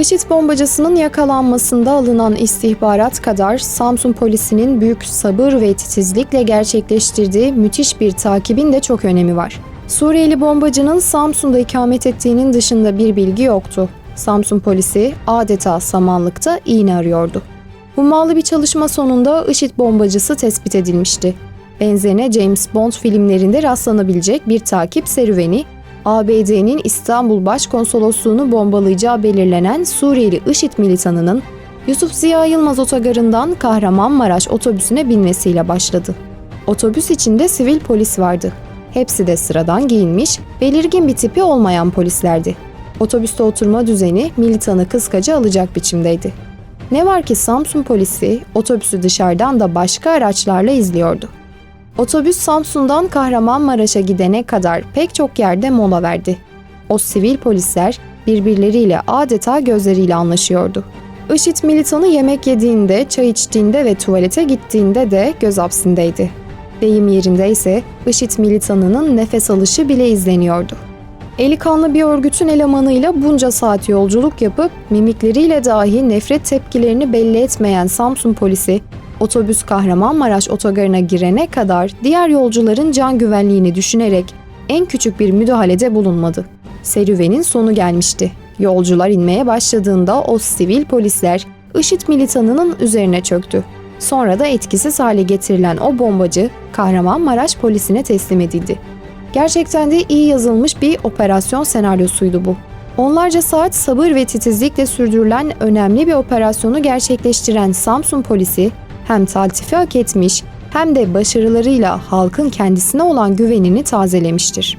IŞİD bombacısının yakalanmasında alınan istihbarat kadar Samsun polisinin büyük sabır ve titizlikle gerçekleştirdiği müthiş bir takibin de çok önemi var. Suriyeli bombacının Samsun'da ikamet ettiğinin dışında bir bilgi yoktu. Samsun polisi adeta samanlıkta iğne arıyordu. Hummalı bir çalışma sonunda IŞİD bombacısı tespit edilmişti. Benzerine James Bond filmlerinde rastlanabilecek bir takip serüveni ABD'nin İstanbul Başkonsolosluğunu bombalayacağı belirlenen Suriyeli IŞİD militanının Yusuf Ziya Yılmaz otogarından Kahramanmaraş otobüsüne binmesiyle başladı. Otobüs içinde sivil polis vardı. Hepsi de sıradan giyinmiş, belirgin bir tipi olmayan polislerdi. Otobüste oturma düzeni militanı kıskaca alacak biçimdeydi. Ne var ki Samsun polisi otobüsü dışarıdan da başka araçlarla izliyordu. Otobüs Samsun'dan Kahramanmaraş'a gidene kadar pek çok yerde mola verdi. O sivil polisler birbirleriyle adeta gözleriyle anlaşıyordu. IŞİD militanı yemek yediğinde, çay içtiğinde ve tuvalete gittiğinde de göz hapsindeydi. Deyim yerinde ise IŞİD militanının nefes alışı bile izleniyordu. Eli kanlı bir örgütün elemanıyla bunca saat yolculuk yapıp mimikleriyle dahi nefret tepkilerini belli etmeyen Samsun polisi otobüs Kahramanmaraş otogarına girene kadar diğer yolcuların can güvenliğini düşünerek en küçük bir müdahalede bulunmadı. Serüvenin sonu gelmişti. Yolcular inmeye başladığında o sivil polisler IŞİD militanının üzerine çöktü. Sonra da etkisiz hale getirilen o bombacı Kahramanmaraş polisine teslim edildi. Gerçekten de iyi yazılmış bir operasyon senaryosuydu bu. Onlarca saat sabır ve titizlikle sürdürülen önemli bir operasyonu gerçekleştiren Samsun polisi hem taltifi hak etmiş hem de başarılarıyla halkın kendisine olan güvenini tazelemiştir.